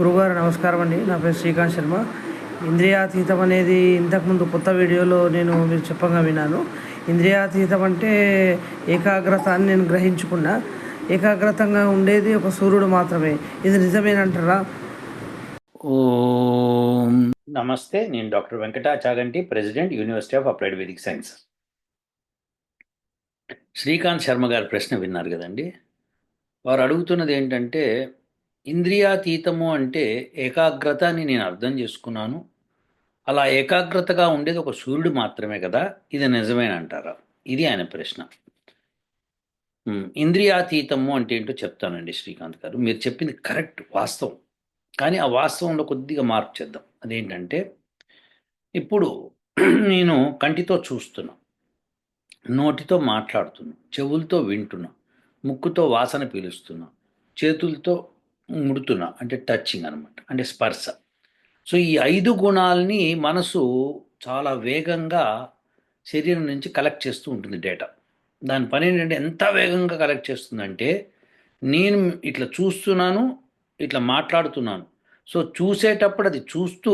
గురుగారు నమస్కారం అండి. నా పేరు శ్రీకాంత్ శర్మ. ఇంద్రియాతీతం అనేది ఇంతకుముందు కొత్త వీడియోలో నేను మీరు చెప్పగా విన్నాను. ఇంద్రియాతీతం అంటే ఏకాగ్రత అని నేను గ్రహించుకున్నా. ఏకాగ్రతంగా ఉండేది ఒక సూర్యుడు మాత్రమే. ఇది నిజమేనంటారా? ఓం. నమస్తే నేను doctor Venkata Chaganti president university of applied Vedic science. Srikanth Sharma గారి ప్రశ్న విన్నారు కదండి. వారు అడుగుతున్నది ఏంటంటే ఇంద్రియాతీతము అంటే ఏకాగ్రత అని నేను అర్థం చేసుకున్నాను. అలా ఏకాగ్రతగా ఉండేది ఒక సూర్యుడు మాత్రమే కదా ఇది నిజమేనంటారా ఇది ఆయన ప్రశ్న. ఇంద్రియాతీతము అంటే ఏంటో చెప్తానండి శ్రీకాంత్ గారు. మీరు చెప్పింది కరెక్ట్ వాస్తవం. కానీ ఆ వాస్తవంలో కొద్దిగా మార్పు చేద్దాం. అదేంటంటే ఇప్పుడు నేను కంటితో చూస్తున్నా. నోటితో మాట్లాడుతున్నా. చెవులతో వింటున్నా. ముక్కుతో వాసన పీలుస్తున్నా. చేతులతో ముడుతున అంటే టచింగ్ అనమాట అంటే స్పర్శ. సో ఈ ఐదు గుణాలని మనసు చాలా వేగంగా శరీరం నుంచి కలెక్ట్ చేస్తూ ఉంటుంది డేటా దాని పని ఏంటంటే ఎంత వేగంగా కలెక్ట్ చేస్తుందంటే నేను ఇట్లా చూస్తున్నాను ఇట్లా మాట్లాడుతున్నాను. సో చూసేటప్పుడు అది చూస్తూ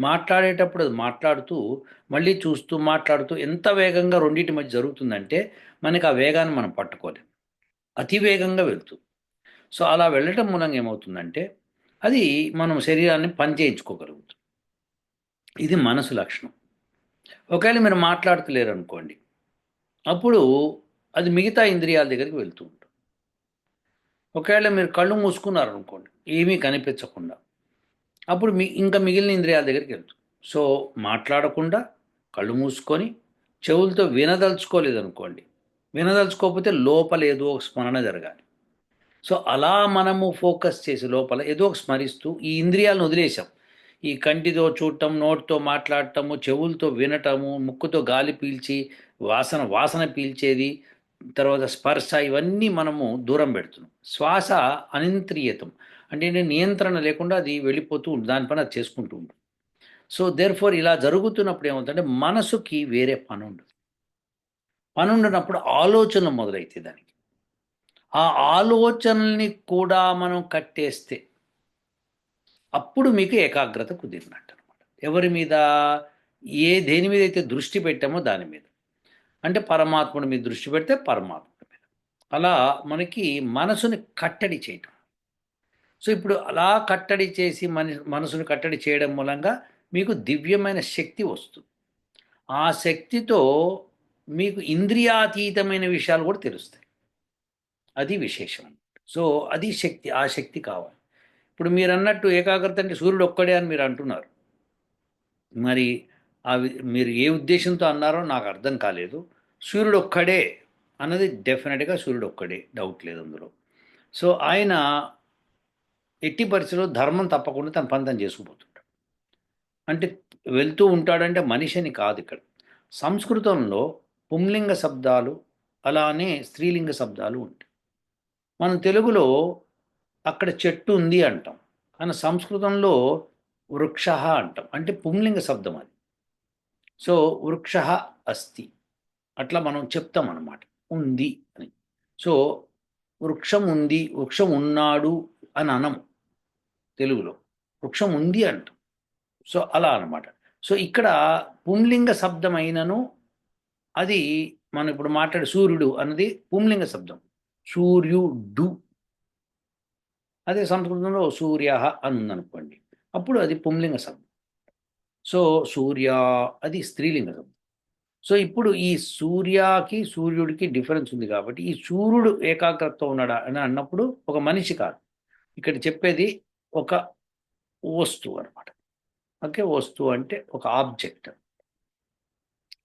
మాట్లాడేటప్పుడు అది మాట్లాడుతూ మళ్ళీ చూస్తూ మాట్లాడుతూ ఎంత వేగంగా రెండింటి మధ్య జరుగుతుందంటే మనకి ఆ వేగాన్ని మనం పట్టుకోలేం. అతి వేగంగా వెళ్తుంది సో అలా వెళ్ళటం మూలంగా ఏమవుతుందంటే అది మనం శరీరాన్ని పనిచేయించుకోగలుగుతుంది ఇది మనసు లక్షణం. ఒకవేళ మీరు మాట్లాడుతలేరు అనుకోండి అప్పుడు అది మిగతా ఇంద్రియాల దగ్గరికి వెళ్తూ ఉంటుంది. ఒకవేళ మీరు కళ్ళు మూసుకున్నారు అనుకోండి ఏమీ కనిపించకుండా అప్పుడు మీ ఇంకా మిగిలిన ఇంద్రియాల దగ్గరికి వెళ్తుంది సో మాట్లాడకుండా కళ్ళు మూసుకొని చెవులతో వినదలుచుకోలేదనుకోండి వినదలుచుకోకపోతే లోపలేదో ఒక స్మరణ జరగాలి. సో అలా మనము ఫోకస్ చేసి లోపల ఏదో ఒక స్మరిస్తూ ఈ ఇంద్రియాలను వదిలేసాం ఈ కంటితో చూడటం నోటితో మాట్లాడటము చెవులతో వినటము ముక్కుతో గాలి పీల్చి వాసన వాసన పీల్చేది తర్వాత స్పర్శ ఇవన్నీ మనము దూరం పెడుతున్నాం. శ్వాస అనింత్రియతం అంటే ఏంటి, నియంత్రణ లేకుండా అది వెళ్ళిపోతూ ఉంటుంది. అది చేసుకుంటూ ఉంటుంది. సో దేర్ ఫోర్ ఇలా జరుగుతున్నప్పుడు ఏమవుతుందంటే మనసుకి వేరే పని ఉండదు. పని ఉండనప్పుడు ఆలోచన మొదలైతే దానికి. ఆ ఆలోచనల్ని కూడా మనం కట్టేస్తే అప్పుడు మీకు ఏకాగ్రత కుదిరినట్టు అనమాట ఎవరి మీద ఏ దేని మీద అయితే దృష్టి పెట్టామో దాని మీద. అంటే పరమాత్ముడి మీద దృష్టి పెడితే పరమాత్ముడి మీద. అలా మనకి మనసుని కట్టడి చేయటం. సో ఇప్పుడు అలా కట్టడి చేసి మన మనసును కట్టడి చేయడం మూలంగా మీకు దివ్యమైన శక్తి వస్తుంది. ఆ శక్తితో మీకు ఇంద్రియాతీతమైన విషయాలు కూడా తెలుస్తాయి. అది విశేషం. సో అది శక్తి ఆ శక్తి కావాలి. ఇప్పుడు మీరు అన్నట్టు ఏకాగ్రత అంటే సూర్యుడు ఒక్కడే అని మీరు అంటున్నారు. మరి ఆ మీరు ఏ ఉద్దేశంతో అన్నారో నాకు అర్థం కాలేదు. సూర్యుడు ఒక్కడే అన్నది డెఫినెట్గా సూర్యుడు ఒక్కడే డౌట్ లేదు అందులో. సో ఆయన ఎట్టి పరిస్థితిలో ధర్మం తప్పకుండా తన పని తను చేసుకుపోతుంటాడు. అంటే వెళ్తూ ఉంటాడంటే మనిషిని కాదు ఇక్కడ. సంస్కృతంలో పుంలింగ శబ్దాలు అలానే స్త్రీలింగ శబ్దాలు ఉంటాయి. తెలుగులో అక్కడ చెట్టు ఉంది అంటాం. కానీ సంస్కృతంలో వృక్ష అంటాం. అంటే పుంలింగ శబ్దం అది. సో వృక్ష అస్తి అట్లా మనం చెప్తాం అన్నమాట. ఉంది అని. సో వృక్షం ఉంది వృక్షం ఉన్నాడు అని అనము తెలుగులో. వృక్షం ఉంది అంటాం. సో అలా అన్నమాట. సో ఇక్కడ పుంలింగ శబ్దం అయినను అది మనం ఇప్పుడు మాట్లాడే సూర్యుడు అన్నది పుంలింగ శబ్దం. సూర్యుడు అదే సంస్కృతంలో సూర్య అని అప్పుడు అది పుంలింగ శబ్దం. సో సూర్య అది స్త్రీలింగ శబ్దం. సో ఇప్పుడు ఈ సూర్యకి సూర్యుడికి డిఫరెన్స్ ఉంది కాబట్టి ఈ సూర్యుడు ఏకాగ్రతతో ఉన్నాడా అని అన్నప్పుడు ఒక మనిషి కాదు. ఇక్కడ చెప్పేది ఒక వస్తువు అనమాట ఓకే వస్తువు అంటే ఒక ఆబ్జెక్ట్.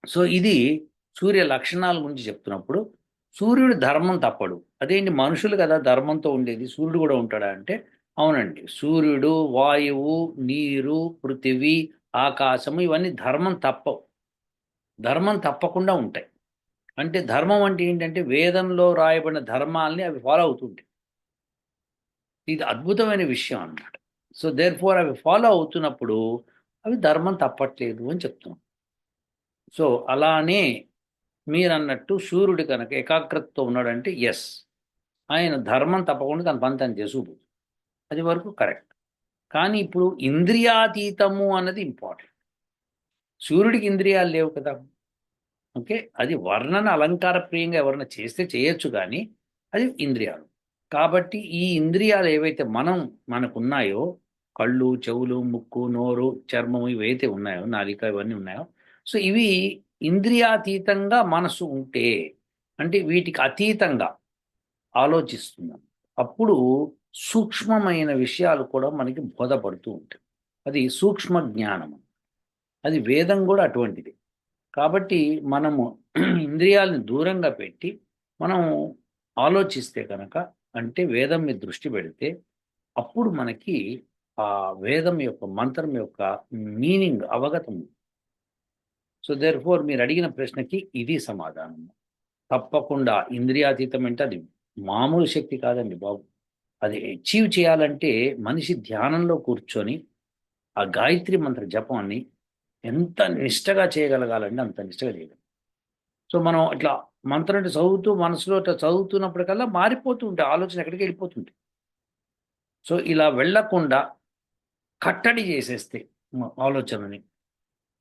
సో ఇది సూర్య లక్షణాల గురించి చెప్తున్నప్పుడు సూర్యుడు ధర్మం తప్పడు. అదేంటి? మనుషులు కదా ధర్మంతో ఉండేది. సూర్యుడు కూడా ఉంటాడా అంటే? అవునండి. సూర్యుడు వాయువు నీరు పృథివీ ఆకాశము ఇవన్నీ ధర్మం తప్పవు. ధర్మం తప్పకుండా ఉంటాయి. అంటే ధర్మం అంటే ఏంటంటే వేదంలో రాయబడిన ధర్మాల్ని అవి ఫాలో అవుతుంటాయి. ఇది అద్భుతమైన విషయం అన్నమాట. సో దేర్ ఫోర్ అవి ఫాలో అవుతున్నప్పుడు అవి ధర్మం తప్పట్లేదు అని చెప్తున్నాం. సో అలానే మీరు అన్నట్టు సూర్యుడు కనుక ఏకాగ్రతతో ఉన్నాడంటే ఎస్ ఆయన ధర్మం తప్పకుండా తన పని తను చేసుకుపోతుంది అది వరకు కరెక్ట్ కానీ ఇప్పుడు ఇంద్రియాతీతము అన్నది ఇంపార్టెంట్ సూర్యుడికి ఇంద్రియాలు లేవు కదా. ఓకే? అది వర్ణన అలంకార ప్రియంగా ఎవరైనా చేస్తే చేయొచ్చు కానీ అది ఇంద్రియాలు. కాబట్టి ఈ ఇంద్రియాలు ఏవైతే మనం మనకున్నాయో కళ్ళు చెవులు ముక్కు నోరు చర్మం ఇవైతే ఉన్నాయో నాలిక ఇవన్నీ ఉన్నాయో సో ఇవి ఇంద్రియాతీతంగా మనసు ఉంటే అంటే వీటికి అతీతంగా ఆలోచిస్తున్నాం. అప్పుడు సూక్ష్మమైన విషయాలు కూడా మనకి బోధపడుతూ ఉంటాయి. అది సూక్ష్మ జ్ఞానం. అది వేదం కూడా అటువంటిది. కాబట్టి మనము ఇంద్రియాలను దూరంగా పెట్టి మనం ఆలోచిస్తే కనుక అంటే వేదం మీద దృష్టి పెడితే అప్పుడు మనకి ఆ వేదం యొక్క మంత్రం యొక్క మీనింగ్ అవగతం సో దేర్ ఫోర్ మీరు అడిగిన ప్రశ్నకి ఇది సమాధానం. తప్పకుండా ఇంద్రియాతీతం అంటే అది మామూలు శక్తి కాదండి బాబు. అది అచీవ్ చేయాలంటే మనిషి ధ్యానంలో కూర్చొని ఆ గాయత్రి మంత్ర జపాన్ని ఎంత నిష్టగా చేయగలగాలంటే అంత నిష్టగా చేయగలం. సో మనం ఇట్లా మంత్రం అంటే చదువుతూ మనసులో ఇట్లా చదువుతున్నప్పటికల్లా మారిపోతూ ఉంటాయి ఆలోచన ఎక్కడికి వెళ్ళిపోతుంది. సో ఇలా వెళ్ళకుండా కట్టడి చేసేస్తే ఆలోచనని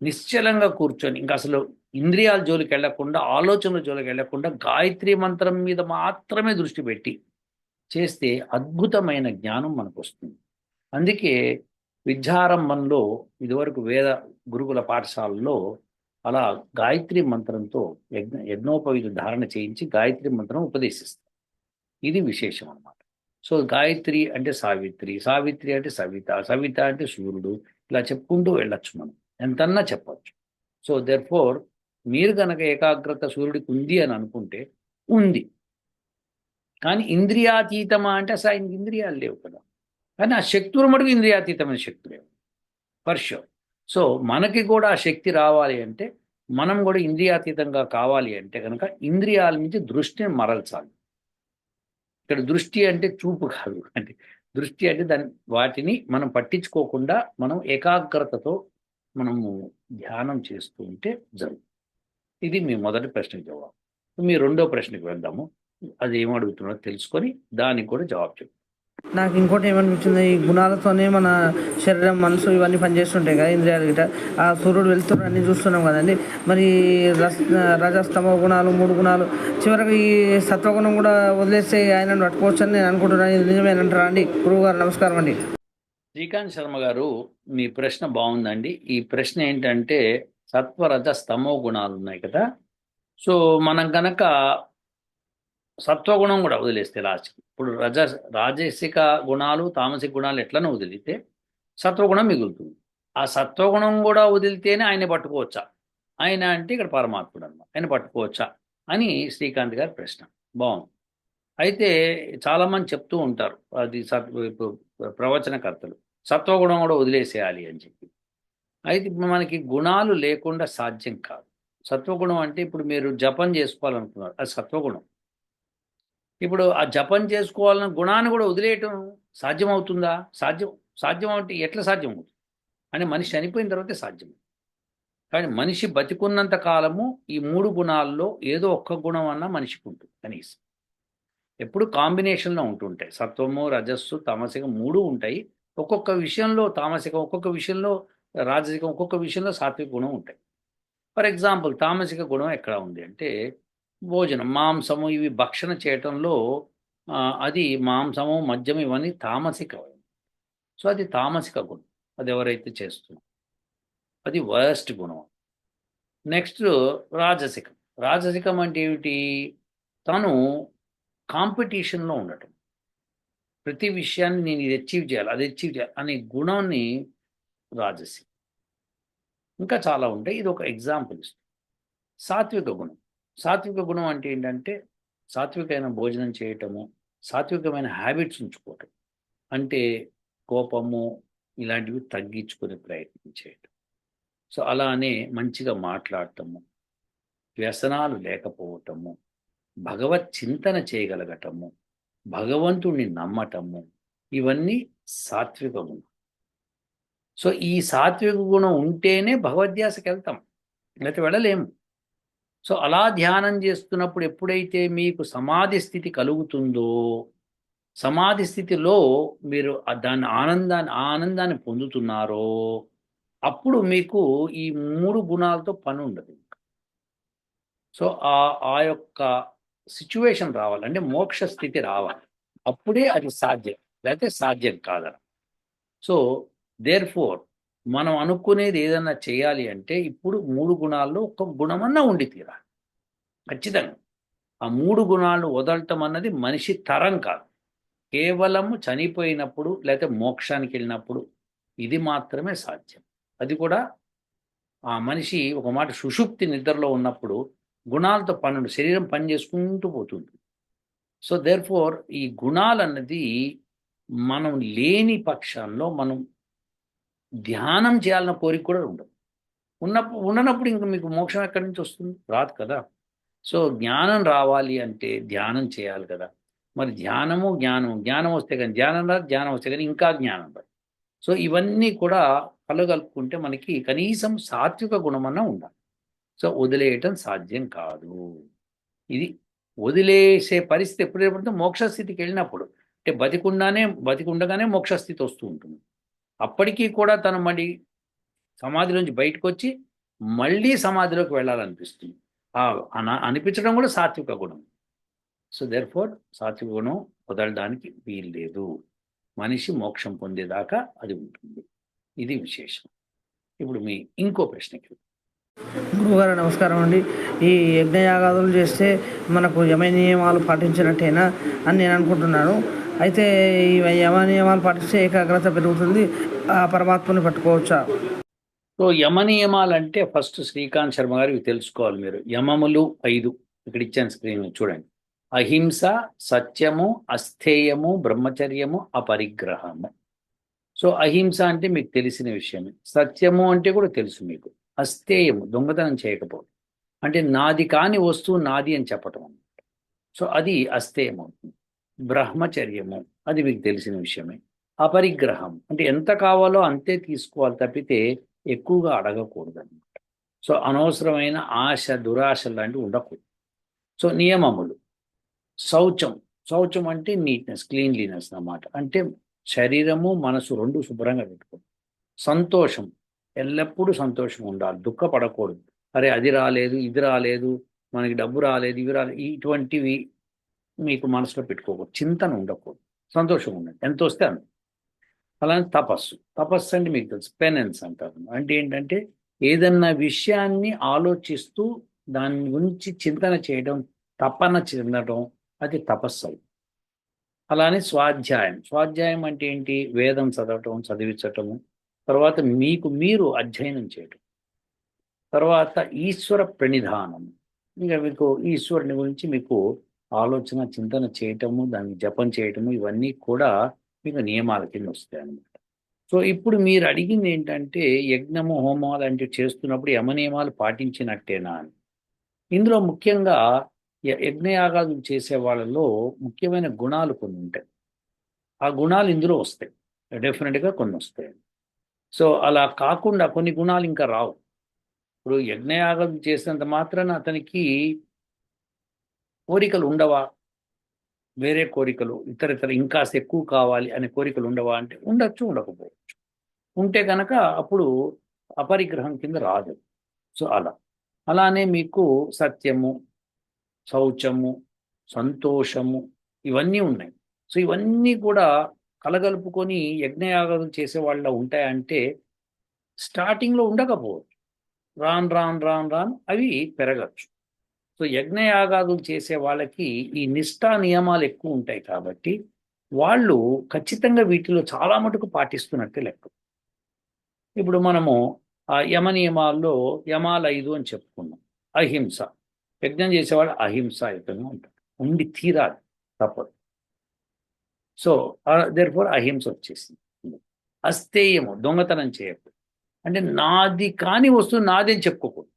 నిశ్చలంగా కూర్చొని ఇంకా అసలు ఇంద్రియాల జోలికి వెళ్ళకుండా ఆలోచనల జోలికి వెళ్ళకుండా గాయత్రి మంత్రం మీద మాత్రమే దృష్టి పెట్టి చేస్తే అద్భుతమైన జ్ఞానం మనకు వస్తుంది అందుకే విద్యారంభంలో ఇదివరకు వేద గురుకుల పాఠశాలలో అలా గాయత్రి మంత్రంతో యజ్ఞ యజ్ఞోపవిధ ధారణ చేయించి గాయత్రి మంత్రం ఉపదేశిస్తారు. ఇది విశేషం అన్నమాట. సో గాయత్రి అంటే సావిత్రి సావిత్రి అంటే సవిత సవిత అంటే సూర్యుడు ఇలా చెప్పుకుంటూ వెళ్ళొచ్చు మనం. ఎంతన్నా చెప్పచ్చు. సో దెర్ ఫోర్ మీరు కనుక ఏకాగ్రత సూర్యుడికి ఉంది అని అనుకుంటే ఉంది. కానీ ఇంద్రియాతీతమా అంటే అసలు ఆయనకి ఇంద్రియాలు లేవు కదా. కానీ ఆ శక్తులు మటుకు ఇంద్రియాతీతమైన శక్తులే లేవు. ఫర్ షూర్ సో మనకి కూడా ఆ శక్తి రావాలి అంటే మనం కూడా ఇంద్రియాతీతంగా కావాలి అంటే కనుక ఇంద్రియాల నుంచి దృష్టిని మరల్చాలి. ఇక్కడ దృష్టి అంటే చూపు కాదు. అంటే దృష్టి అంటే దాని వాటిని మనం పట్టించుకోకుండా మనం ఏకాగ్రతతో మనము ధ్యానం చేస్తూ ఉంటే జరుగుతుంది ఇది మీ మొదటి ప్రశ్నకు జవాబు. మీ రెండో ప్రశ్నకు వెళ్దాము. అది ఏం తెలుసుకొని దానికి కూడా జవాబు చెప్పు. నాకు ఇంకోటి ఏమనిపించింది? ఈ గుణాలతోనే మన శరీరం మనసు ఇవన్నీ పనిచేస్తుంటాయి కదా ఇంద్రియాలు గిట ఆ సూర్యుడు వెళ్తున్నారు అన్ని చూస్తున్నాం కదండి. మరి రస్ రజస్తమ గుణాలు మూడు గుణాలు. చివరికి ఈ సత్వగుణం కూడా వదిలేస్తే ఆయనను పట్టుకోవచ్చు అని నేను అనుకుంటున్నాను. నిజమేనంటారా అండి? గురువు గారు నమస్కారం అండి. శ్రీకాంత్ శర్మ గారు మీ ప్రశ్న బాగుందండి. ఈ ప్రశ్న ఏంటంటే సత్వరజ స్తమో గుణాలు ఉన్నాయి కదా. సో మనం కనుక సత్వగుణం కూడా వదిలేస్తే లాస్ట్. ఇప్పుడు రజ రాజసిక గుణాలు తామసిక గుణాలు ఎట్లనో వదిలితే సత్వగుణం మిగులుతుంది. ఆ సత్వగుణం కూడా వదిలితేనే ఆయన పట్టుకోవచ్చా? ఆయన అంటే ఇక్కడ పరమాత్ముడు అనమాట ఆయన పట్టుకోవచ్చా? అని శ్రీకాంత్ గారి ప్రశ్న. బాగుంది. అయితే చాలామంది చెప్తూ ఉంటారు. అది సత్ ప్రవచనకర్తలు. సత్వగుణం కూడా వదిలేసేయాలి అని చెప్పి. అయితే ఇప్పుడు మనకి గుణాలు లేకుండా సాధ్యం కాదు. సత్వగుణం అంటే ఇప్పుడు మీరు జపం చేసుకోవాలనుకున్నారు. అది సత్వగుణం. ఇప్పుడు ఆ జపం చేసుకోవాలన్న గుణాన్ని కూడా వదిలేయటం సాధ్యం అవుతుందా సాధ్యం సాధ్యం అంటే ఎట్లా సాధ్యం అవుతుంది? అంటే మనిషి చనిపోయిన తర్వాతే సాధ్యం. కానీ మనిషి బతికున్నంత కాలము ఈ మూడు గుణాల్లో ఏదో ఒక్క గుణం అన్నా మనిషికి ఉంటుంది కనీసం. ఎప్పుడు కాంబినేషన్లో ఉంటుంటాయి. సత్వము రజస్సు తామసికం మూడు ఉంటాయి. ఒక్కొక్క విషయంలో తామసికం ఒక్కొక్క విషయంలో రాజసికం ఒక్కొక్క విషయంలో సాత్విక గుణం ఉంటాయి. ఫర్ ఎగ్జాంపుల్ తామసిక గుణం ఎక్కడ ఉంది అంటే భోజనం మాంసము ఇవి భక్షణ చేయటంలో అది మాంసము మద్యం ఇవన్నీ తామసిక సో అది తామసిక గుణం. అది ఎవరైతే చేస్తున్నారు అది వర్స్ట్ గుణం. నెక్స్ట్ రాజసికం. రాజసికం అంటే ఏమిటి? తను కాంపిటీషన్లో ఉండటం. ప్రతి విషయాన్ని నేను ఇది అచీవ్ చేయాలి అది అచీవ్ చేయాలి అనే గుణాన్ని రాజసి. ఇంకా చాలా ఉంటాయి. ఇది ఒక ఎగ్జాంపుల్ సాత్విక గుణం. సాత్విక గుణం అంటే ఏంటంటే సాత్వికమైన భోజనం చేయటము సాత్వికమైన హ్యాబిట్స్ ఉంచుకోవటం. అంటే కోపము ఇలాంటివి తగ్గించుకునే ప్రయత్నం చేయటం. సో అలానే మంచిగా మాట్లాడటము వ్యసనాలు లేకపోవటము భగవత్ చింతన చేయగలగటము భగవంతుణ్ణి నమ్మటము ఇవన్నీ సాత్విక గుణం. సో ఈ సాత్విక గుణం ఉంటేనే భగవద్ధ్యాసకి వెళ్తాం లేకపోతే వెళ్ళలేము. సో అలా ధ్యానం చేస్తున్నప్పుడు ఎప్పుడైతే మీకు సమాధి స్థితి కలుగుతుందో సమాధి స్థితిలో మీరు దాని ఆనందాన్ని ఆనందాన్ని పొందుతున్నారో అప్పుడు మీకు ఈ మూడు గుణాలతో పని ఉండదు సో ఆ ఆ యొక్క సిచ్యువేషన్ రావాలి. అంటే మోక్ష స్థితి రావాలి. అప్పుడే అది సాధ్యం. లేకపోతే సాధ్యం కాదని సో దేర్ ఫోర్ మనం అనుకునేది ఏదన్నా చేయాలి అంటే ఇప్పుడు మూడు గుణాల్లో ఒక గుణమన్నా ఉండి తీరాలి. ఖచ్చితంగా. ఆ మూడు గుణాలు వదలటం అన్నది మనిషి తరం కాదు. కేవలము చనిపోయినప్పుడు లేకపోతే మోక్షానికి వెళ్ళినప్పుడు ఇది మాత్రమే సాధ్యం. అది కూడా ఆ మనిషి ఒక మాట సుషుప్తి నిద్రలో ఉన్నప్పుడు గుణాలతో పన్నెండు శరీరం పని చేసుకుంటూ పోతుంది. సో దేర్ ఫోర్ ఈ గుణాలన్నది మనం లేని పక్షంలో మనం ధ్యానం చేయాలన్న కోరిక కూడా ఉండదు. ఉన్నప్పుడు ఉండనప్పుడు ఇంకా మీకు మోక్షం ఎక్కడి నుంచి వస్తుంది? రాదు కదా. సో జ్ఞానం రావాలి అంటే ధ్యానం చేయాలి కదా. మరి ధ్యానము జ్ఞానము జ్ఞానం వస్తే కానీ ధ్యానం రాదు ధ్యానం వస్తే కానీ ఇంకా జ్ఞానం రాదు. సో ఇవన్నీ కూడా కలగలుపుకుంటే మనకి కనీసం సాత్విక గుణమన్నా ఉండాలి. సో వదిలేయటం సాధ్యం కాదు. ఇది వదిలేసే పరిస్థితి ఎప్పుడైతే మోక్షస్థితికి వెళ్ళినప్పుడు. అంటే బతికుండానే బతికుండగానే మోక్షస్థితి వస్తూ ఉంటుంది. అప్పటికీ కూడా తను మళ్ళీ సమాధిలోంచి బయటకు వచ్చి మళ్ళీ సమాధిలోకి వెళ్ళాలనిపిస్తుంది. ఆ అన- అనిపించడం కూడా సాత్విక గుణం. సో దేర్ ఫోర్ సాత్విక గుణం వదలడానికి వీలు లేదు మనిషి మోక్షం పొందేదాకా అది ఉంటుంది. ఇది విశేషం. ఇప్పుడు మీ ఇంకో ప్రశ్నకి గురువుగారు నమస్కారం అండి. ఈ యజ్ఞయాగాదులు చేస్తే మనకు యమ నియమాలు పాటించినట్టేనా అని నేను అనుకుంటున్నాను. అయితే ఈ యమ నియమాలు పాటిస్తే ఏకాగ్రత పెరుగుతుంది. ఆ పరమాత్మని పట్టుకోవచ్చా? సో యమ నియమాలు అంటే ఫస్ట్ శ్రీకాంత్ శర్మ గారు ఇవి తెలుసుకోవాలి మీరు. యమములు ఐదు. ఇక్కడ ఇచ్చాను స్క్రీన్ చూడండి. అహింస సత్యము అస్థేయము బ్రహ్మచర్యము అపరిగ్రహము. సో అహింస అంటే మీకు తెలిసిన విషయమే. సత్యము అంటే కూడా తెలుసు మీకు. అస్థేయము దొంగతనం చేయకపోవడం. అంటే నాది కాని వస్తువు నాది అని చెప్పటం అన్నమాట. సో అది అస్థేయం అవుతుంది బ్రహ్మచర్యము అది మీకు తెలిసిన విషయమే. అపరిగ్రహం అంటే ఎంత కావాలో అంతే తీసుకోవాలి తప్పితే ఎక్కువగా అడగకూడదు అనమాట సో అనవసరమైన ఆశ దురాశ లాంటివి ఉండకూడదు. సో నియమములు. శౌచం శౌచం అంటే నీట్నెస్ క్లీన్లీనెస్ అన్నమాట. అంటే శరీరము మనసు రెండు శుభ్రంగా పెట్టుకోవడం సంతోషం ఎల్లప్పుడూ సంతోషం ఉండాలి దుఃఖపడకూడదు. అరే అది రాలేదు ఇది రాలేదు మనకి డబ్బు రాలేదు ఇవి రాలేదు ఇటువంటివి మీకు మనసులో పెట్టుకోకూడదు. చింతన ఉండకూడదు. సంతోషం ఉండండి. ఎంత వస్తే అంత. అలానే తపస్సు. తపస్సు అంటే మీకు తెలుసు పెనెన్స్ అంటారు. అంటే ఏంటంటే ఏదన్నా విషయాన్ని ఆలోచిస్తూ దాని గురించి చింతన చేయడం తపన చెందడం అది తపస్సు అలానే స్వాధ్యాయం. స్వాధ్యాయం అంటే ఏంటి? వేదం చదవటం చదివించటము తర్వాత మీకు మీరు అధ్యయనం చేయటం. తర్వాత ఈశ్వర ప్రణిధానం. ఇంకా మీకు ఈశ్వరుని గురించి మీకు ఆలోచన చింతన చేయటము దాన్ని జపం చేయటము ఇవన్నీ కూడా మీకు నియమాల కింద వస్తాయి అన్నమాట సో ఇప్పుడు మీరు అడిగింది ఏంటంటే యజ్ఞము హోమం అలాంటివి చేస్తున్నప్పుడు యమ నియమాలు పాటించినట్టేనా అని. ఇందులో ముఖ్యంగా య- యజ్ఞయాగాలు చేసే వాళ్ళలో ముఖ్యమైన గుణాలు కొన్ని ఉంటాయి. ఆ గుణాలు ఇందులో వస్తాయి. డెఫినెట్గా కొన్ని వస్తాయి. సో అలా కాకుండా కొన్ని గుణాలు ఇంకా రావు. ఇప్పుడు యజ్ఞయాగం చేసినంత మాత్రాన అతనికి కోరికలు ఉండవా? వేరే కోరికలు ఇతర ఇతర ఇంకా ఎక్కువ కావాలి అనే కోరికలు ఉండవా అంటే ఉండొచ్చు ఉండకపోవచ్చు. ఉంటే కనుక అప్పుడు అపరిగ్రహం కింద రాదు. సో అలా. అలానే మీకు సత్యము శౌచము సంతోషము ఇవన్నీ ఉన్నాయి. సో ఇవన్నీ కూడా కలగలుపుకొని యజ్ఞయాగాలు చేసే వాళ్ళ ఉంటాయంటే స్టార్టింగ్లో ఉండకపోవచ్చు. రాన్ రాన్ రాన్ రాన్ అవి పెరగచ్చు. సో యజ్ఞయాగాదులు చేసే వాళ్ళకి ఈ నిష్ఠా నియమాలు ఎక్కువ ఉంటాయి కాబట్టి వాళ్ళు ఖచ్చితంగా వీటిలో చాలా మటుకు పాటిస్తున్నట్టే లెక్క. ఇప్పుడు మనము ఆ యమ నియమాల్లో యమాలు ఐదు అని చెప్పుకున్నాం. అహింస. యజ్ఞం చేసేవాడు యజ్ఞంగా ఉంటాడు ఉండి తీరాలి తప్పదు. సో దేర్ ఫోర్ అహింస వచ్చేసింది. అస్తేయము దొంగతనం చేయకూడదు అంటే నాది కాని వస్తువు నాది అని చెప్పుకోకూడదు.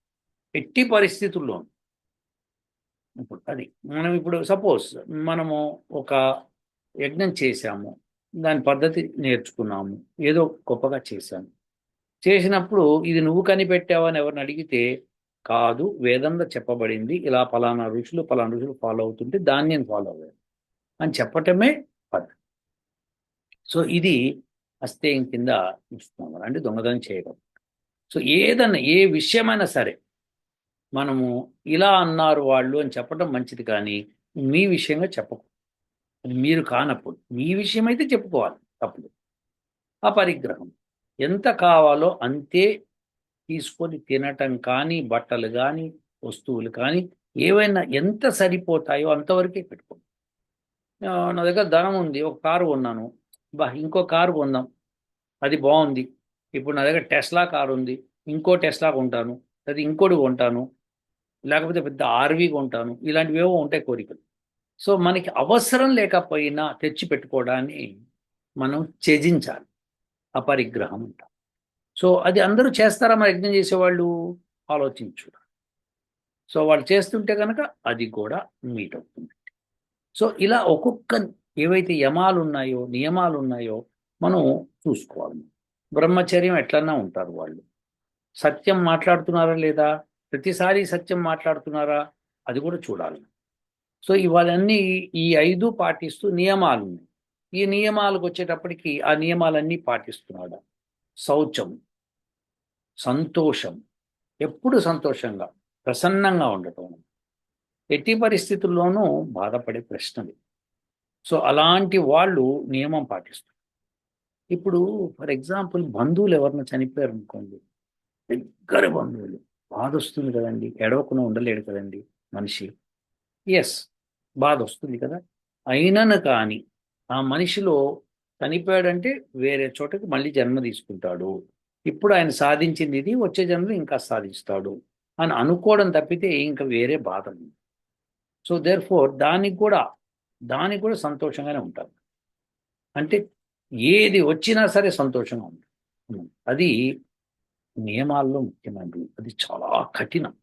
ఎట్టి పరిస్థితుల్లో ఇప్పుడు అది మనం ఇప్పుడు సపోజ్ మనము ఒక యజ్ఞం చేశాము దాని పద్ధతి నేర్చుకున్నాము ఏదో గొప్పగా చేశాము. చేసినప్పుడు ఇది నువ్వు కనిపెట్టావని ఎవరిని అడిగితే కాదు వేదంలో చెప్పబడింది ఇలా పలానా ఋషులు పలానా ఋషులు ఫాలో అవుతుంటే దాన్ని నేను ఫాలో అవ్వాలి అని చెప్పటమే పద్ధతి సో ఇది అస్తేయం కింద ఇస్తున్నాం అంటే దొంగతనం చేయడం. సో ఏదన్నా ఏ విషయమైనా సరే మనము ఇలా అన్నారు వాళ్ళు అని చెప్పడం మంచిది కానీ మీ విషయంగా చెప్పకూడదు అది మీరు కానప్పుడు. మీ విషయం అయితే చెప్పుకోవాలి ఆ పరిగ్రహం. ఎంత కావాలో అంతే తీసుకొని తినటం కానీ బట్టలు కానీ వస్తువులు కానీ ఏవైనా ఎంత సరిపోతాయో అంతవరకే పెట్టుకోండి. నా దగ్గర ధనం ఉంది ఒక కారు కొన్నాను. బా ఇంకో కారు కొందాం. అది బాగుంది. ఇప్పుడు నా దగ్గర టెస్లా కారు ఉంది. ఇంకో టెస్లా కొంటాను. అది ఇంకోటి కొంటాను. లేకపోతే పెద్ద ఆర్వీ కొంటాను. ఇలాంటివి ఏవో ఉంటాయి కోరికలు. సో మనకి అవసరం లేకపోయినా తెచ్చి పెట్టుకోవడాన్ని మనం త్యజించాలి. అపరిగ్రహం అంటాం. సో అది అందరూ చేస్తారా మరి యజ్ఞం చేసేవాళ్ళు? ఆలోచించు సో వాళ్ళు చేస్తుంటే కనుక అది కూడా మీట్ అవుతుంది సో ఇలా ఒక్కొక్క ఏవైతే యమాలు ఉన్నాయో నియమాలు ఉన్నాయో మనం చూసుకోవాలి. బ్రహ్మచర్యం ఎట్లన్నా ఉంటారు వాళ్ళు. సత్యం మాట్లాడుతున్నారా లేదా? ప్రతిసారి సత్యం మాట్లాడుతున్నారా? అది కూడా చూడాలి. సో ఇవన్నీ ఈ ఐదు పాటిస్తూ నియమాలు ఉన్నాయి ఈ నియమాలకు వచ్చేటప్పటికి ఆ నియమాలన్నీ పాటిస్తున్నాడు. శౌచం సంతోషం. ఎప్పుడు సంతోషంగా ప్రసన్నంగా ఉండటం. ఎట్టి పరిస్థితుల్లోనూ బాధపడే ప్రశ్నలు. సో అలాంటి వాళ్ళు నియమం పాటిస్తారు. ఇప్పుడు ఫర్ ఎగ్జాంపుల్ బంధువులు ఎవరిన చనిపోయారు అనుకోండి దగ్గర బంధువులు బాధ వస్తుంది కదండి ఎడవకుండా ఉండలేడు కదండి మనిషి. ఎస్ బాధ వస్తుంది కదా. అయినను కానీ ఆ మనిషిలో చనిపోయాడంటే వేరే చోటకి మళ్ళీ జన్మ తీసుకుంటాడు. ఇప్పుడు ఆయన సాధించింది ఇది వచ్చే జన్మలో ఇంకా సాధిస్తాడు అని అనుకోవడం తప్పితే ఇంకా వేరే బాధ ఉంది. సో దేర్ ఫోర్ దానికి కూడా దానికి కూడా సంతోషంగానే ఉంటారు. అంటే ఏది వచ్చినా సరే సంతోషంగా ఉంటుంది అది నియమాల్లో ముఖ్యమైనది. అది చాలా కఠినం.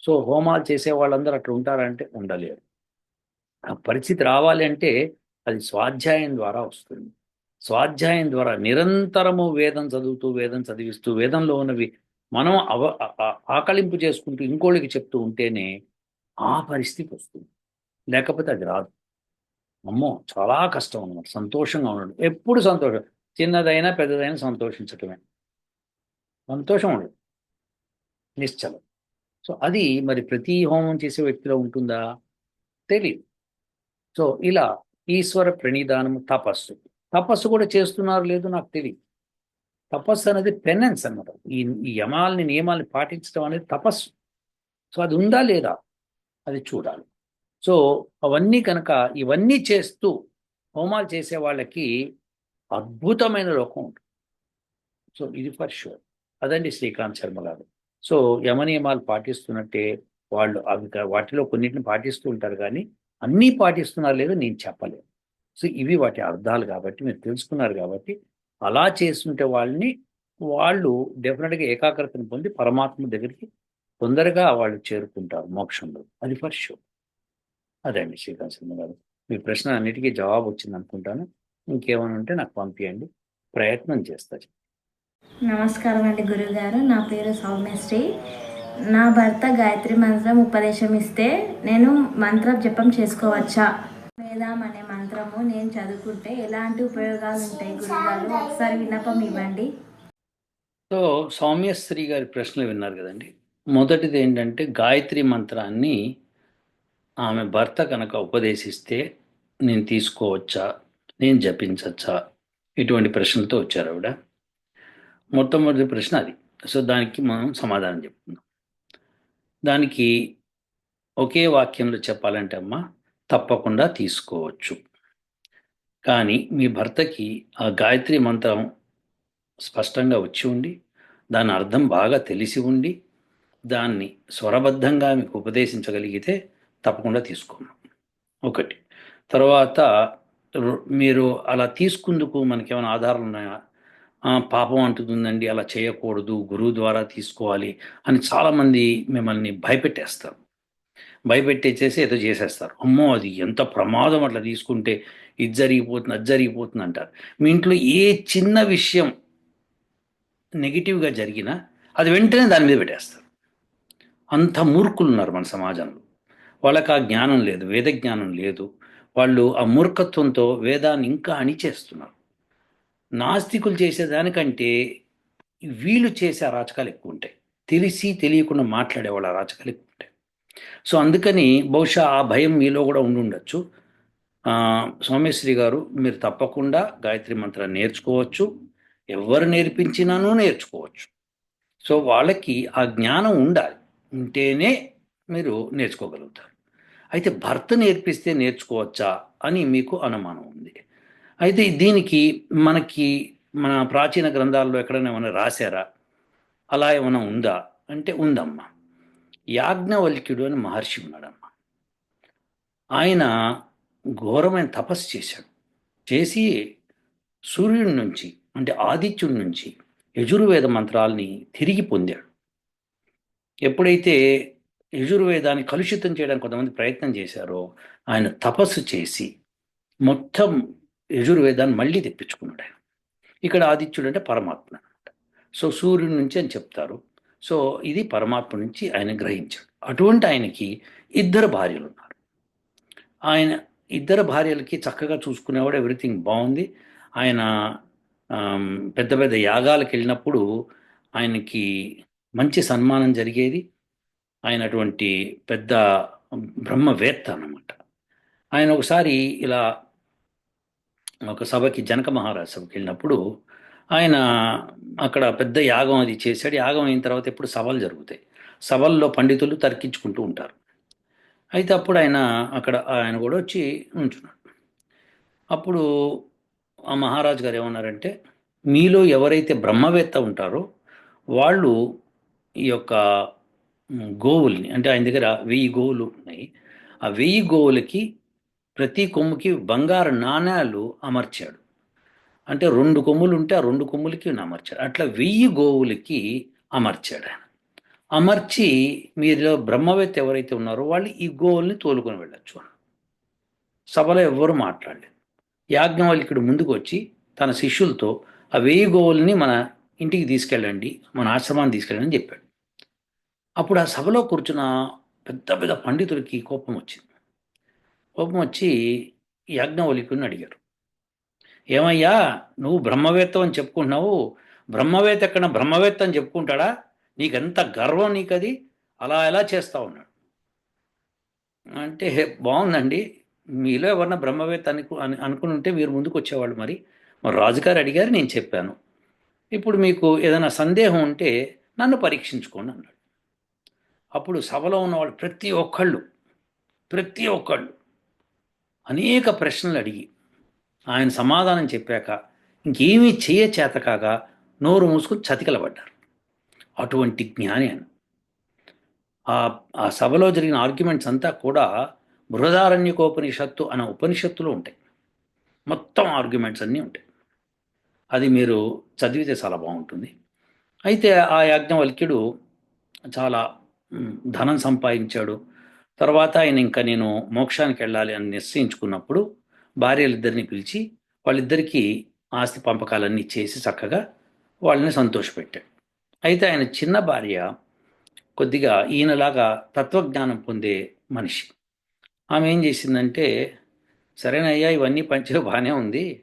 సో హోమాలు చేసే వాళ్ళందరూ అట్లా ఉంటారంటే ఉండలేరు. ఆ పరిస్థితి రావాలి అంటే అది స్వాధ్యాయం ద్వారా వస్తుంది. స్వాధ్యాయం ద్వారా నిరంతరము వేదం చదువుతూ వేదం చదివిస్తూ వేదంలో ఉన్నవి మనం అవ ఆకలింపు చేసుకుంటూ ఇంకోళ్ళకి చెప్తూ ఉంటేనే ఆ పరిస్థితి వస్తుంది. లేకపోతే అది రాదు. అమ్మో! చాలా కష్టం అన్నమాట. సంతోషంగా ఉండడం ఎప్పుడు సంతోషం? చిన్నదైనా పెద్దదైనా సంతోషించటమే. సంతోషం ఉండదు. నిశ్చలం. సో అది మరి ప్రతి హోమం చేసే వ్యక్తిలో ఉంటుందా? తెలియదు సో ఇలా ఈశ్వర ప్రణిధానం తపస్సు. తపస్సు కూడా చేస్తున్నారు లేదు నాకు తెలియదు తపస్సు అనేది పెనెన్స్ అన్నమాట. ఈ ఈ యమాల్ని నియమాల్ని పాటించడం అనేది తపస్సు. సో అది ఉందా లేదా? అది చూడాలి. సో అవన్నీ కనుక ఇవన్నీ చేస్తూ హోమాలు చేసే వాళ్ళకి అద్భుతమైన లోకం ఉంటుంది. సో ఇది ఫర్ షూర్ అదండి శ్రీకాంత్ శర్మ గారు. సో యమనియమాలు పాటిస్తున్నట్టే వాళ్ళు అవి వాటిలో కొన్నిటిని పాటిస్తూ ఉంటారు కానీ అన్నీ పాటిస్తున్నారు లేదో నేను చెప్పలేను. సో ఇవి వాటి అర్థాలు కాబట్టి మీరు తెలుసుకున్నారు కాబట్టి అలా చేస్తుంటే వాళ్ళని వాళ్ళు డెఫినెట్గా ఏకాగ్రతను పొంది పరమాత్మ దగ్గరికి తొందరగా వాళ్ళు చేరుకుంటారు మోక్షంలో. అది ఫర్ షూర్ అదండి శ్రీకాంత్ శర్మ గారు. మీ ప్రశ్న అన్నిటికీ జవాబు వచ్చింది అనుకుంటాను. ఇంకేమైనా ఉంటే నాకు పంపించండి ప్రయత్నం చేస్తా నమస్కారం అండి గురుగారు. నా పేరు సౌమ్యశ్రీ. నా భర్త గాయత్రి మంత్రం ఉపదేశం ఇస్తే నేను మంత్ర జపం చేసుకోవచ్చా? వేదాం అనే మంత్రము నేను చదువుకుంటే ఎలాంటి ఉపయోగాలు ఉంటాయి గురుగారు? ఒకసారి విన్నపం ఇవ్వండి. సో సౌమ్యశ్రీ గారి ప్రశ్నలు విన్నారు కదండి. మొదటిది ఏంటంటే గాయత్రి మంత్రాన్ని ఆమె భర్త కనుక ఉపదేశిస్తే నేను తీసుకోవచ్చా? నేను జపించచ్చా? ఇటువంటి ప్రశ్నలతో వచ్చారు ఆవిడ. మొట్టమొదటి ప్రశ్న అది. సో దానికి మనం సమాధానం చెప్తున్నాం దానికి ఒకే వాక్యంలో చెప్పాలంటే అమ్మ తప్పకుండా తీసుకోవచ్చు. కానీ మీ భర్తకి ఆ గాయత్రి మంత్రం స్పష్టంగా వచ్చి ఉండి దాని అర్థం బాగా తెలిసి ఉండి దాన్ని స్వరబద్ధంగా మీకు ఉపదేశించగలిగితే తప్పకుండా తీసుకున్నాం ఒకటి. తర్వాత మీరు అలా తీసుకుందుకు మనకేమైనా ఆధారాలు ఉన్నాయా పాపం అంటుతుందండి అలా చేయకూడదు గురువు ద్వారా తీసుకోవాలి అని చాలామంది మిమ్మల్ని భయపెట్టేస్తారు. భయపెట్టేసేసి ఏదో చేసేస్తారు. అమ్మో అది ఎంత ప్రమాదం అట్లా తీసుకుంటే ఇది జరిగిపోతుంది అది జరిగిపోతుంది అంటారు. మీ ఇంట్లో ఏ చిన్న విషయం నెగిటివ్గా జరిగినా అది వెంటనే దాని మీద పెట్టేస్తారు. అంత మూర్ఖులు ఉన్నారు మన సమాజంలో. వాళ్ళకి ఆ జ్ఞానం లేదు వేద జ్ఞానం లేదు. వాళ్ళు ఆ మూర్ఖత్వంతో వేదాన్ని ఇంకా అణిచేస్తున్నారు. నాస్తికులు చేసేదానికంటే వీళ్ళు చేసే అరాచకాలు ఎక్కువ ఉంటాయి. తెలిసి తెలియకుండా మాట్లాడే వాళ్ళ అరాచకాలు ఎక్కువ ఉంటాయి. సో అందుకని బహుశా ఆ భయం మీలో కూడా ఉండి సోమేశ్వరి గారు మీరు తప్పకుండా గాయత్రి మంత్రాన్ని నేర్చుకోవచ్చు. ఎవరు నేర్పించినానో నేర్చుకోవచ్చు. సో వాళ్ళకి ఆ జ్ఞానం ఉండాలి. ఉంటేనే మీరు నేర్చుకోగలుగుతారు. అయితే భర్త నేర్పిస్తే నేర్చుకోవచ్చా అని మీకు అనుమానం ఉంది. అయితే దీనికి మనకి మన ప్రాచీన గ్రంథాల్లో ఎక్కడైనా ఏమైనా రాశారా? అలా ఏమైనా ఉందా? అంటే ఉందమ్మా. యాజ్ఞవల్క్యుడు అని మహర్షి ఉన్నాడమ్మా. ఆయన ఘోరమైన తపస్సు చేశాడు. చేసి సూర్యుడి నుంచి అంటే ఆదిత్యుడి నుంచి యజుర్వేద మంత్రాల్ని తిరిగి పొందాడు. ఎప్పుడైతే యజుర్వేదాన్ని కలుషితం చేయడానికి కొంతమంది ప్రయత్నం చేశారో ఆయన తపస్సు చేసి మొత్తం యజుర్వేదాన్ని మళ్ళీ తెప్పించుకున్నాడు ఆయన. ఇక్కడ ఆదిత్యుడు అంటే పరమాత్మ అనమాట సో సూర్యుడి నుంచి అని చెప్తారు. సో ఇది పరమాత్మ నుంచి ఆయన గ్రహించాడు. అటువంటి ఆయనకి ఇద్దరు భార్యలు ఉన్నారు. ఆయన ఇద్దరు భార్యలకి చక్కగా చూసుకునేవాడు ఎవ్రీథింగ్ బాగుంది. ఆయన పెద్ద పెద్ద యాగాలకు వెళ్ళినప్పుడు ఆయనకి మంచి సన్మానం జరిగేది. ఆయన అటువంటి పెద్ద బ్రహ్మవేత్త అనమాట ఆయన ఒకసారి ఇలా ఒక సభకి జనక మహారాజ్ సభకి వెళ్ళినప్పుడు ఆయన అక్కడ పెద్ద యాగం అది చేశాడు. యాగం అయిన తర్వాత ఎప్పుడు సభలు జరుగుతాయి. సభల్లో పండితులు తర్కించుకుంటూ ఉంటారు. అయితే అప్పుడు ఆయన అక్కడ ఆయన కూడా వచ్చి ఉంచున్నాడు. అప్పుడు ఆ మహారాజు గారు ఏమన్నారంటే మీలో ఎవరైతే బ్రహ్మవేత్త ఉంటారో వాళ్ళు ఈ యొక్క గోవుల్ని అంటే ఆయన దగ్గర వెయ్యి గోవులు ఉన్నాయి. ఆ వెయ్యి గోవులకి ప్రతి కొమ్ముకి బంగారు నాణ్యాలు అమర్చాడు. అంటే రెండు కొమ్ములు ఉంటే ఆ రెండు కొమ్ములకి అమర్చాడు. అట్లా వెయ్యి గోవులకి అమర్చాడు ఆయన. అమర్చి మీలో బ్రహ్మవేత్త ఎవరైతే ఉన్నారో వాళ్ళు ఈ గోవుల్ని తోలుకొని వెళ్ళొచ్చు అని. సభలో ఎవ్వరు మాట్లాడలేదు. యాజ్ఞవల్క్యుడు ముందుకు వచ్చి తన శిష్యులతో ఆ వెయ్యి గోవుల్ని మన ఇంటికి తీసుకెళ్ళండి మన ఆశ్రమాన్ని తీసుకెళ్ళండి అని చెప్పాడు. అప్పుడు ఆ సభలో కూర్చున్న పెద్ద పెద్ద పండితులకి కోపం వచ్చింది. కోపం వచ్చి యాజ్ఞవల్క్యుడిని అడిగారు. ఏమయ్యా నువ్వు బ్రహ్మవేత్త అని చెప్పుకుంటున్నావు. బ్రహ్మవేత్త ఎక్కడ? బ్రహ్మవేత్త అని చెప్పుకుంటాడా? నీకెంత గర్వం నీకు అది అలా ఎలా చేస్తా ఉన్నాడు. అంటే బాగుందండి. మీలో ఎవరన్నా బ్రహ్మవేత్త అనుకు అని అనుకుని ఉంటే మీరు ముందుకు వచ్చేవాళ్ళు మరి. మరి రాజుగారు అడిగారు నేను చెప్పాను. ఇప్పుడు మీకు ఏదైనా సందేహం ఉంటే నన్ను పరీక్షించుకోండి అన్నాడు. అప్పుడు సభలో ఉన్నవాళ్ళు ప్రతి ఒక్కళ్ళు ప్రతి ఒక్కళ్ళు అనేక ప్రశ్నలు అడిగి ఆయన సమాధానం చెప్పాక ఇంకేమీ చేయచేత చేతకాక నోరు మూసుకుని చతికిలబడ్డారు. అటువంటి జ్ఞాని ఆయన. ఆ ఆ సభలో జరిగిన ఆర్గ్యుమెంట్స్ అంతా కూడా బృహదారణ్యకోపనిషత్తు అనే ఉపనిషత్తులో ఉంటాయి. మొత్తం ఆర్గ్యుమెంట్స్ అన్నీ ఉంటాయి. అది మీరు చదివితే చాలా బాగుంటుంది. అయితే ఆ యాజ్ఞవల్క్యుడు చాలా ధనం సంపాదించాడు. తర్వాత ఆయన ఇంకా నేను మోక్షానికి వెళ్ళాలి అని నిశ్చయించుకున్నప్పుడు భార్యలిద్దరిని పిలిచి వాళ్ళిద్దరికీ ఆస్తి పంపకాలన్నీ చేసి చక్కగా వాళ్ళని సంతోషపెట్టాడు. అయితే ఆయన చిన్న భార్య కొద్దిగా ఈయనలాగా తత్వజ్ఞానం పొందే మనిషి. ఆమె ఏం చేసిందంటే సరేనయ్యా ఇవన్నీ పంచడం బాగానే ఉంది.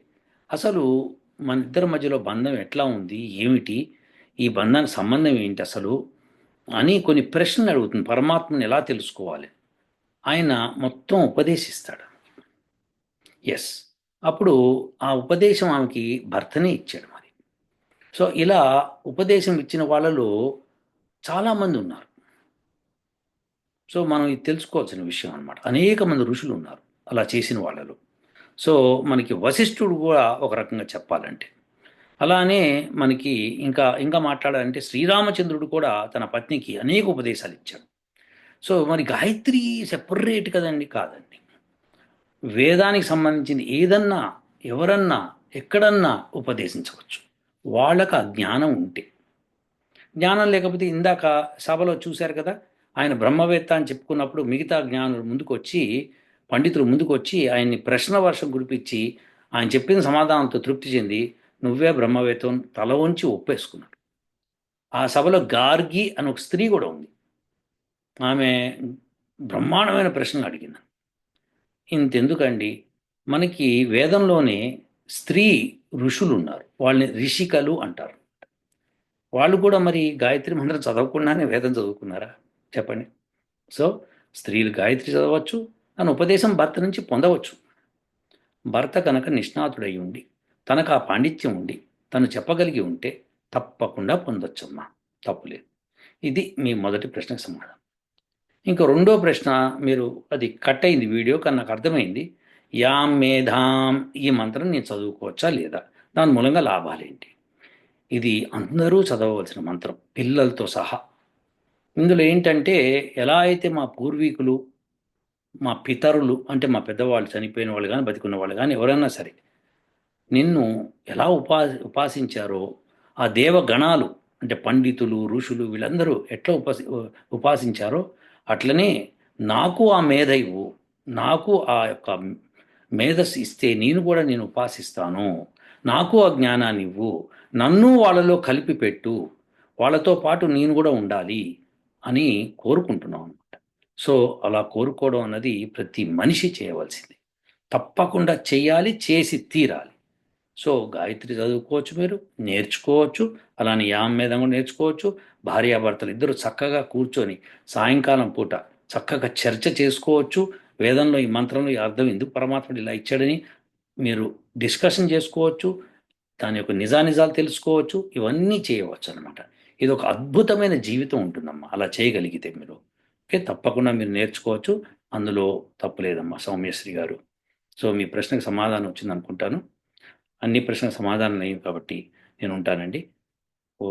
అసలు మన ఇద్దరి మధ్యలో బంధం ఎట్లా ఉంది? ఏమిటి? ఈ బంధానికి సంబంధం ఏంటి అసలు? అని కొన్ని ప్రశ్నలు అడుగుతుంది. పరమాత్మని ఎలా తెలుసుకోవాలి? ఆయన మొత్తం ఉపదేశిస్తాడు. ఎస్ అప్పుడు ఆ ఉపదేశం ఆమెకి భర్తనే ఇచ్చాడు మరి. సో ఇలా ఉపదేశం ఇచ్చిన వాళ్ళలో చాలామంది ఉన్నారు. సో మనం ఇది తెలుసుకోవాల్సిన విషయం అన్నమాట. అనేక మంది ఋషులు ఉన్నారు. అలా చేసిన వాళ్ళలో. సో మనకి వశిష్ఠుడు కూడా ఒక రకంగా చెప్పాలంటే. అలానే మనకి ఇంకా ఇంకా మాట్లాడాలంటే శ్రీరామచంద్రుడు కూడా తన పత్నికి అనేక ఉపదేశాలు ఇచ్చాడు. సో మరి గాయత్రి సెపరేట్ కదండి? కాదండి. వేదానికి సంబంధించిన ఏదన్నా ఎవరన్నా ఎక్కడన్నా ఉపదేశించవచ్చు. వాళ్ళకు ఆ జ్ఞానం ఉంటే. జ్ఞానం లేకపోతే ఇందాక సభలో చూశారు కదా? ఆయన బ్రహ్మవేత్త అని చెప్పుకున్నప్పుడు మిగతా జ్ఞానులు ముందుకొచ్చి పండితులు ముందుకొచ్చి ఆయన్ని ప్రశ్న వర్షం కురిపించి ఆయన చెప్పిన సమాధానంతో తృప్తి చెంది నువ్వే బ్రహ్మవేత్తం తల వంచి ఒప్పేసుకున్నాడు. ఆ సభలో గార్గి అని ఒక స్త్రీ కూడా ఉంది. ఆమె బ్రహ్మాండమైన ప్రశ్నలు అడిగింది. ఇంతెందుకండి? మనకి వేదంలోనే స్త్రీ ఋషులు ఉన్నారు వాళ్ళని రిషికలు అంటారు. వాళ్ళు కూడా మరి గాయత్రి మంత్రం చదవకుండానే వేదం చదువుకున్నారా? చెప్పండి. సో స్త్రీలు గాయత్రి చదవచ్చు అని ఉపదేశం భర్త నుంచి పొందవచ్చు. భర్త కనుక నిష్ణాతుడై ఉండి తనకు ఆ పాండిత్యం ఉండి తను చెప్పగలిగి ఉంటే తప్పకుండా పొందొచ్చమ్మా. తప్పులేదు ఇది మీ మొదటి ప్రశ్నకు సమాధానం. ఇంకా రెండో ప్రశ్న మీరు అది కట్ అయింది వీడియో కానీ నాకు అర్థమైంది. యాం మేధాం ఈ మంత్రం నేను చదువుకోవచ్చా లేదా? దాని మూలంగా లాభాలేంటి ఇది అందరూ చదవవలసిన మంత్రం పిల్లలతో సహా. ఇందులో ఏంటంటే ఎలా అయితే మా పూర్వీకులు మా పితరులు అంటే మా పెద్దవాళ్ళు చనిపోయిన వాళ్ళు కానీ బతికున్న వాళ్ళు కానీ ఎవరైనా సరే నిన్ను ఎలా ఉపా ఉపాసించారో ఆ దేవగణాలు అంటే పండితులు ఋషులు వీళ్ళందరూ ఎట్లా ఉపాసి ఉపాసించారో అట్లనే నాకు ఆ మేధ ఇవ్వు. నాకు ఆ యొక్క మేధస్సు ఇస్తే నేను కూడా నేను ఉపాసిస్తాను. నాకు ఆ జ్ఞానాన్ని ఇవ్వు. నన్ను వాళ్ళలో కలిపి పెట్టు. వాళ్ళతో పాటు నేను కూడా ఉండాలి అని కోరుకుంటున్నాం అనమాట సో అలా కోరుకోవడం అన్నది ప్రతి మనిషి చేయవలసింది. తప్పకుండా చేయాలి చేసి తీరాలి. సో గాయత్రి చదువుకోవచ్చు మీరు నేర్చుకోవచ్చు. అలానే యామ్ మీద కూడా నేర్చుకోవచ్చు. భార్యాభర్తలు ఇద్దరు చక్కగా కూర్చొని సాయంకాలం పూట చక్కగా చర్చ చేసుకోవచ్చు. వేదంలో ఈ మంత్రంలో ఈ అర్థం ఎందుకు పరమాత్ముడు ఇలా ఇచ్చాడని మీరు డిస్కషన్ చేసుకోవచ్చు. దాని యొక్క నిజానిజాలు తెలుసుకోవచ్చు. ఇవన్నీ చేయవచ్చు అనమాట ఇది ఒక అద్భుతమైన జీవితం ఉంటుందమ్మా. అలా చేయగలిగితే మీరు. ఓకే? తప్పకుండా మీరు నేర్చుకోవచ్చు. అందులో తప్పులేదమ్మా సౌమ్యశ్రీ గారు. సో మీ ప్రశ్నకు సమాధానం వచ్చింది అనుకుంటాను అన్ని ప్రశ్నలు సమాధానం అయ్యాయి కాబట్టి నేను ఉంటానండి. ఓ